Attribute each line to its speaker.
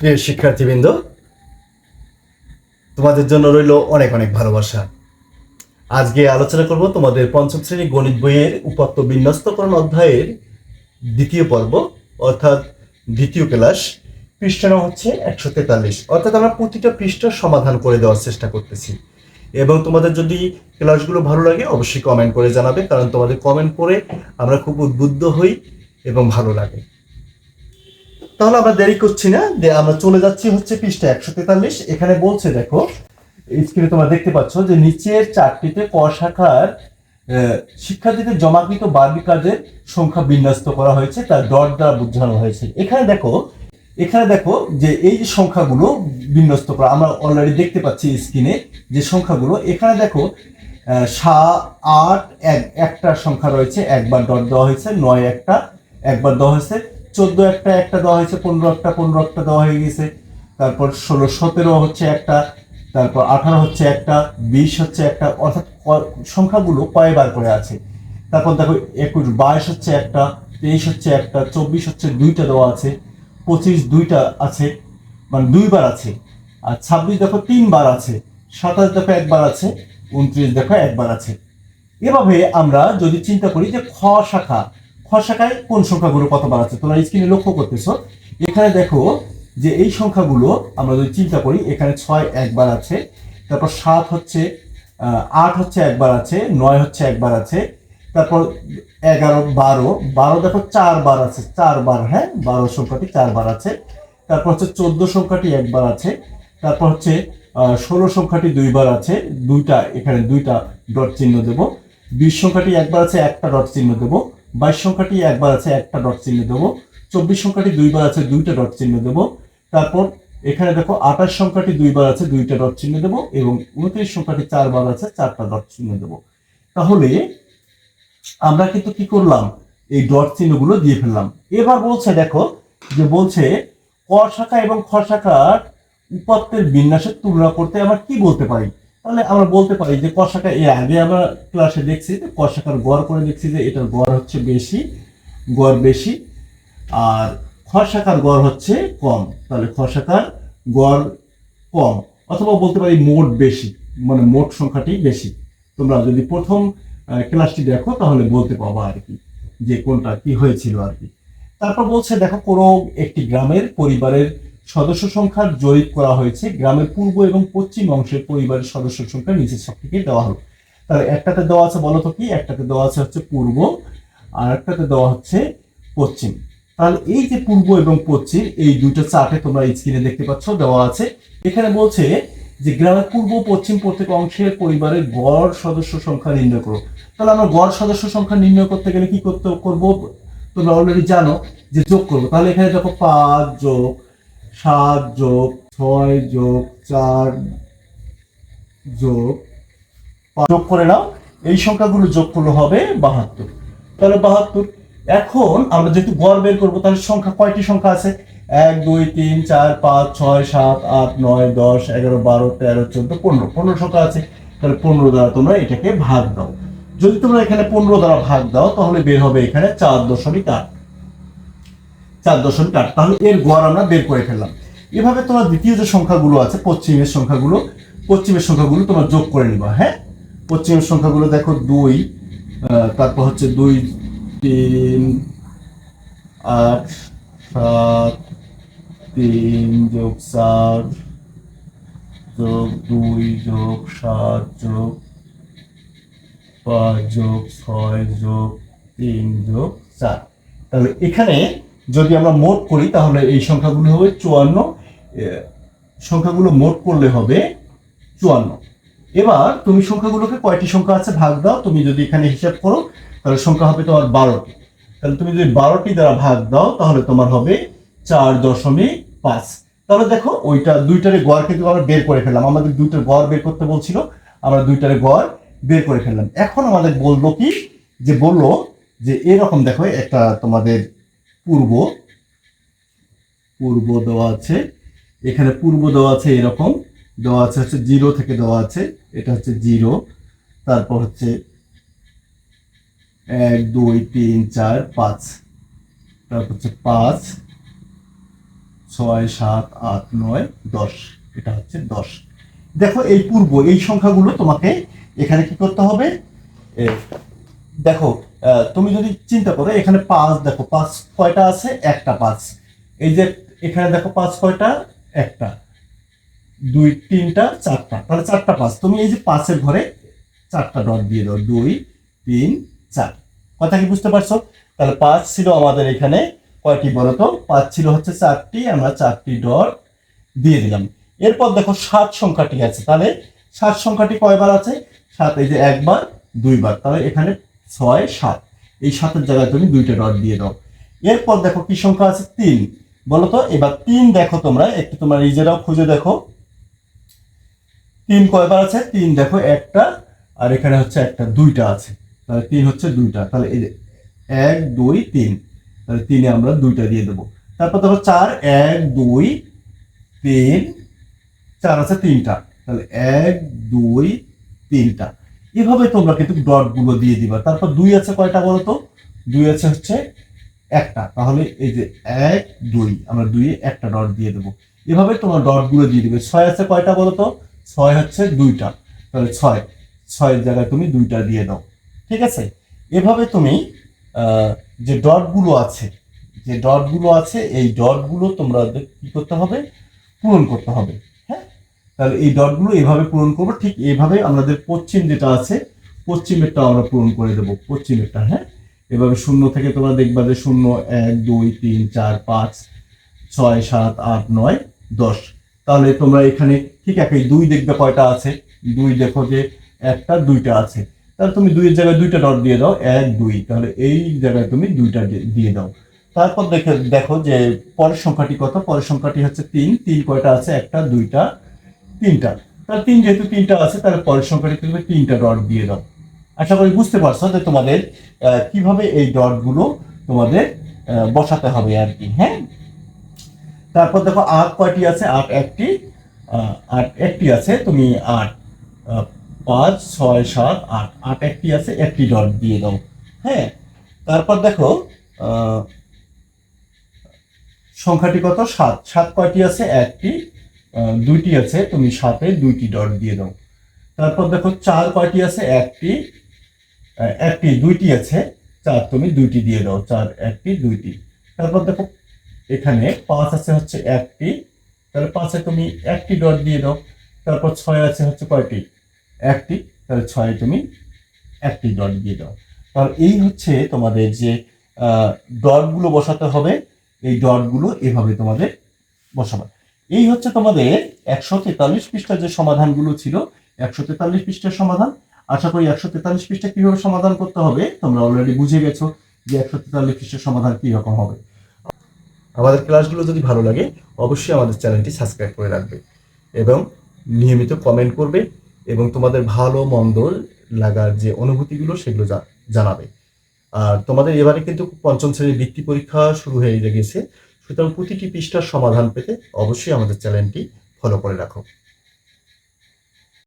Speaker 1: প্রিয় শিক্ষার্থীবৃন্দ তোমাদের জন্য রইল অনেক অনেক ভালোবাসা আজকে আলোচনা করব তোমাদের পঞ্চম শ্রেণী গণিত বইয়ের উপাত্ত বিন্যস্তকরণ অধ্যায়ের দ্বিতীয় পর্ব অর্থাৎ দ্বিতীয় ক্লাস পৃষ্ঠা হচ্ছে একশো তেতাল্লিশ অর্থাৎ আমরা প্রতিটা পৃষ্ঠা সমাধান করে দেওয়ার চেষ্টা করতেছি এবং তোমাদের যদি ক্লাসগুলো ভালো লাগে অবশ্যই কমেন্ট করে জানাবে কারণ তোমাদের কমেন্ট করে আমরা খুব উদ্বুদ্ধ হই এবং ভালো লাগে তাহলে আমরা দেরি করছি না যে আমরা চলে যাচ্ছি হচ্ছে পৃষ্ঠা একশো তেতাল্লিশ এখানে বলছে দেখো স্ক্রিনে তোমরা দেখতে পাচ্ছ যে নিচের চারটিতে ক শাখার শিক্ষার্থীদের জমাকৃত বারবি কাজের সংখ্যা বিন্যস্ত করা হয়েছে তার ডট দ্বারা বোঝানো হয়েছে এখানে দেখো এখানে দেখো যে এই যে সংখ্যাগুলো বিন্যস্ত করা আমরা অলরেডি দেখতে পাচ্ছি স্ক্রিনে যে সংখ্যাগুলো এখানে দেখো সাত আট এক একটা সংখ্যা রয়েছে একবার ডট দেওয়া হয়েছে নয় একটা একবার দেওয়া হয়েছে চোদ্দ একটা একটা দেওয়া হয়েছে পনেরো একটা পনেরো একটা দেওয়া হয়ে গেছে তারপর ষোলো সতেরো হচ্ছে একটা তারপর আঠারো হচ্ছে একটা বিশ হচ্ছে একটা অর্থাৎ সংখ্যাগুলো কয়েকবার করে আছে তারপর দেখো একুশ বাইশ হচ্ছে একটা তেইশ হচ্ছে একটা চব্বিশ হচ্ছে দুইটা দেওয়া আছে পঁচিশ দুইটা আছে মানে দুইবার আছে আর ছাব্বিশ দেখো তিনবার আছে সাতাশ দেখো একবার আছে উনত্রিশ দেখো একবার আছে এভাবে আমরা যদি চিন্তা করি যে খ শাখা খ কোন সংখ্যাগুলো কতবার আছে তোমরা স্ক্রিনে লক্ষ্য করতেছ এখানে দেখো যে এই সংখ্যাগুলো আমরা যদি চিন্তা করি এখানে ছয় একবার আছে তারপর সাত হচ্ছে আট হচ্ছে একবার আছে নয় হচ্ছে একবার আছে তারপর এগারো বারো বারো দেখো চারবার আছে চারবার হ্যাঁ বারো সংখ্যাটি চারবার আছে তারপর হচ্ছে চোদ্দ সংখ্যাটি একবার আছে তারপর হচ্ছে ষোলো সংখ্যাটি দুইবার আছে দুইটা এখানে দুইটা ডট চিহ্ন দেব বিশ সংখ্যাটি একবার আছে একটা ডট চিহ্ন দেবো বাইশ সংখ্যাটি একবার আছে একটা ডট চিহ্ন দেবো চব্বিশ সংখ্যাটি দুইবার আছে দুইটা ডট চিহ্ন দেবো তারপর এখানে দেখো আঠাশ সংখ্যাটি দুইবার আছে দুইটা ডট চিহ্ন দেবো এবং উনত্রিশ সংখ্যাটি চারবার আছে চারটা ডট চিহ্ন দেবো তাহলে আমরা কিন্তু কি করলাম এই ডট চিহ্নগুলো দিয়ে ফেললাম এবার বলছে দেখো যে বলছে ক শাখা এবং খ শাখার উপাত্তের বিন্যাসের তুলনা করতে আমরা কি বলতে পারি তাহলে আমরা বলতে পারি যে কষাকা এর আগে আমরা ক্লাসে দেখছি যে কষাকার গড় করে দেখছি যে এটার গড় হচ্ছে বেশি গড় বেশি আর খসাকার গড় হচ্ছে কম তাহলে খসাকার গড় কম অথবা বলতে পারি মোট বেশি মানে মোট সংখ্যাটি বেশি তোমরা যদি প্রথম ক্লাসটি দেখো তাহলে বলতে পাবো আর কি যে কোনটা কি হয়েছিল আর কি তারপর বলছে দেখো কোনো একটি গ্রামের পরিবারের সদস্য সংখ্যার জরিপ করা হয়েছে গ্রামের পূর্ব এবং পশ্চিম অংশের পরিবারের সদস্য সংখ্যা নিচের থেকে দেওয়া হলো তাহলে একটাতে দেওয়া আছে বলো তো কি একটাতে দেওয়া আছে হচ্ছে পূর্ব আর একটাতে দেওয়া হচ্ছে পশ্চিম তাহলে এই যে পূর্ব এবং পশ্চিম এই দুইটা চার্টে তোমরা স্ক্রিনে দেখতে পাচ্ছ দেওয়া আছে এখানে বলছে যে গ্রামের পূর্ব পশ্চিম প্রত্যেক অংশের পরিবারের গড় সদস্য সংখ্যা নির্ণয় করো তাহলে আমরা গড় সদস্য সংখ্যা নির্ণয় করতে গেলে কি করতে করবো তোমরা অলরেডি জানো যে যোগ করবো তাহলে এখানে দেখো পাঁচ যোগ সাত যোগ ছয় যোগ চার যোগ যোগ করে নাও এই সংখ্যাগুলো যোগ করলে হবে বাহাত্তর তাহলে বাহাত্তর এখন আমরা যেহেতু গড় বের করবো তাহলে সংখ্যা কয়টি সংখ্যা আছে এক দুই তিন চার পাঁচ ছয় সাত আট নয় দশ এগারো বারো তেরো চোদ্দ পনেরো পনেরো সংখ্যা আছে তাহলে পনেরো দ্বারা তোমরা এটাকে ভাগ দাও যদি তোমরা এখানে পনেরো দ্বারা ভাগ দাও তাহলে বের হবে এখানে চার দশমিক আট চার দশমিক আট তাহলে এর গড় আমরা বের করে ফেললাম এভাবে তোমার দ্বিতীয় যে সংখ্যাগুলো আছে পশ্চিমের সংখ্যাগুলো পশ্চিমের সংখ্যাগুলো তোমরা যোগ করে নিবা হ্যাঁ পশ্চিমের সংখ্যাগুলো দেখো দুই তারপর হচ্ছে দুই তিন আট সাত তিন যোগ চার যোগ দুই যোগ সাত যোগ পাঁচ যোগ ছয় যোগ তিন যোগ চার তাহলে এখানে যদি আমরা মোট করি তাহলে এই সংখ্যাগুলো হবে চুয়ান্ন সংখ্যাগুলো মোট করলে হবে চুয়ান্ন এবার তুমি সংখ্যাগুলোকে কয়টি সংখ্যা আছে ভাগ দাও তুমি যদি এখানে হিসাব করো তাহলে সংখ্যা হবে তোমার বারোটি তাহলে তুমি যদি বারোটি দ্বারা ভাগ দাও তাহলে তোমার হবে চার দশমিক পাঁচ তাহলে দেখো ওইটা দুইটারে গড় কিন্তু আমরা বের করে ফেললাম আমাদের দুইটার গড় বের করতে বলছিল আমরা দুইটারে গড় বের করে ফেললাম এখন আমাদের বললো কি যে বললো যে এরকম দেখো একটা তোমাদের পূর্ব পূর্ব দেওয়া আছে এখানে পূর্ব দেওয়া আছে এরকম দেওয়া আছে হচ্ছে জিরো থেকে দেওয়া আছে এটা হচ্ছে জিরো তারপর হচ্ছে এক দুই তিন চার পাঁচ তারপর হচ্ছে পাঁচ ছয় সাত আট নয় দশ এটা হচ্ছে দশ দেখো এই পূর্ব এই সংখ্যাগুলো তোমাকে এখানে কি করতে হবে দেখো তুমি যদি চিন্তা করো এখানে পাঁচ দেখো পাঁচ কয়টা আছে একটা পাঁচ এই যে এখানে দেখো পাঁচ কয়টা একটা দুই তিনটা চারটা তাহলে চারটা পাঁচ তুমি এই যে পাঁচের ঘরে চারটা ডট দিয়ে দাও দুই তিন চার কথা কি বুঝতে পারছো তাহলে পাঁচ ছিল আমাদের এখানে কয়টি বলতো পাঁচ ছিল হচ্ছে চারটি আমরা চারটি ডট দিয়ে দিলাম এরপর দেখো সাত সংখ্যাটি আছে তাহলে সাত সংখ্যাটি কয়বার আছে সাত এই যে একবার দুইবার তাহলে এখানে ছয় সাত এই সাতের জায়গায় তুমি দুইটা ডট দিয়ে দাও এরপর দেখো কি সংখ্যা আছে তিন বলো এবার তিন দেখো তোমরা একটু তোমরা নিজেরাও খুঁজে দেখো তিন কয়বার আছে তিন দেখো একটা আর এখানে হচ্ছে একটা দুইটা আছে তাহলে তিন হচ্ছে দুইটা তাহলে এই এক দুই তিন তাহলে তিনে আমরা দুইটা দিয়ে দেবো তারপর ধরো চার এক দুই তিন চার আছে তিনটা তাহলে এক দুই তিনটা এভাবে তোমরা কিন্তু গুলো দিয়ে দিবা তারপর দুই আছে কয়টা বলো তো দুই আছে হচ্ছে একটা তাহলে এই যে এক দুই আমরা দুই একটা ডট দিয়ে দেবো এভাবে তোমার গুলো দিয়ে দিবে ছয় আছে কয়টা বলো তো ছয় হচ্ছে দুইটা তাহলে ছয় ছয়ের জায়গায় তুমি দুইটা দিয়ে দাও ঠিক আছে এভাবে তুমি যে ডটগুলো আছে যে ডটগুলো আছে এই ডটগুলো তোমরা কি করতে হবে পূরণ করতে হবে তাহলে এই ডটগুলো এভাবে পূরণ করবো ঠিক এইভাবে আমাদের পশ্চিম যেটা আছে পশ্চিমেরটা আমরা পূরণ করে দেবো পশ্চিমেরটা হ্যাঁ এভাবে শূন্য থেকে তোমরা দেখবা যে শূন্য এক দুই তিন চার পাঁচ ছয় সাত আট নয় দশ তাহলে তোমরা এখানে ঠিক একই দুই দেখবে কয়টা আছে দুই দেখো যে একটা দুইটা আছে তাহলে তুমি দুইয়ের জায়গায় দুইটা ডট দিয়ে দাও এক দুই তাহলে এই জায়গায় তুমি দুইটা দিয়ে দাও তারপর দেখে দেখো যে পরের সংখ্যাটি কত পরের সংখ্যাটি হচ্ছে তিন তিন কয়টা আছে একটা দুইটা তিনটা তাহলে তিন যেহেতু তিনটা আছে তাহলে পরের সংখ্যাটি তুমি তিনটা ডট দিয়ে দাও আশা করি বুঝতে পারছো যে তোমাদের কিভাবে এই ডটগুলো তোমাদের বসাতে হবে আর কি হ্যাঁ তারপর দেখো আট কয়টি আছে আট একটি আট একটি আছে তুমি আট পাঁচ ছয় সাত আট আট একটি আছে একটি ডট দিয়ে দাও হ্যাঁ তারপর দেখো সংখ্যাটি কত সাত সাত কয়টি আছে একটি দুইটি আছে তুমি সাথে দুইটি ডট দিয়ে দাও তারপর দেখো চার কয়টি আছে একটি একটি দুইটি আছে চার তুমি দুইটি দিয়ে দাও চার একটি দুইটি তারপর দেখো এখানে পাঁচ আছে হচ্ছে একটি তাহলে পাঁচে তুমি একটি ডট দিয়ে দাও তারপর ছয় আছে হচ্ছে কয়টি একটি তাহলে ছয়ে তুমি একটি ডট দিয়ে দাও তাহলে এই হচ্ছে তোমাদের যে ডটগুলো বসাতে হবে এই ডটগুলো এভাবে তোমাদের বসাবে এই হচ্ছে তোমাদের একশো তেতাল্লিশ পৃষ্ঠার যে সমাধানগুলো ছিল একশো তেতাল্লিশ পৃষ্ঠের সমাধান আশা করি একশো তেতাল্লিশ পৃষ্ঠা কীভাবে সমাধান করতে হবে তোমরা অলরেডি বুঝে গেছো যে একশো তেতাল্লিশ পৃষ্ঠের সমাধান কিরকম হবে আমাদের ক্লাসগুলো যদি ভালো লাগে অবশ্যই আমাদের চ্যানেলটি সাবস্ক্রাইব করে রাখবে এবং নিয়মিত কমেন্ট করবে এবং তোমাদের ভালো মন্দ লাগার যে অনুভূতিগুলো সেগুলো জানাবে আর তোমাদের এবারে কিন্তু পঞ্চম শ্রেণীর বৃত্তি পরীক্ষা শুরু হয়ে গেছে সুতরাং প্রতিটি পৃষ্ঠার সমাধান পেতে অবশ্যই আমাদের চ্যানেলটি ফলো করে রাখো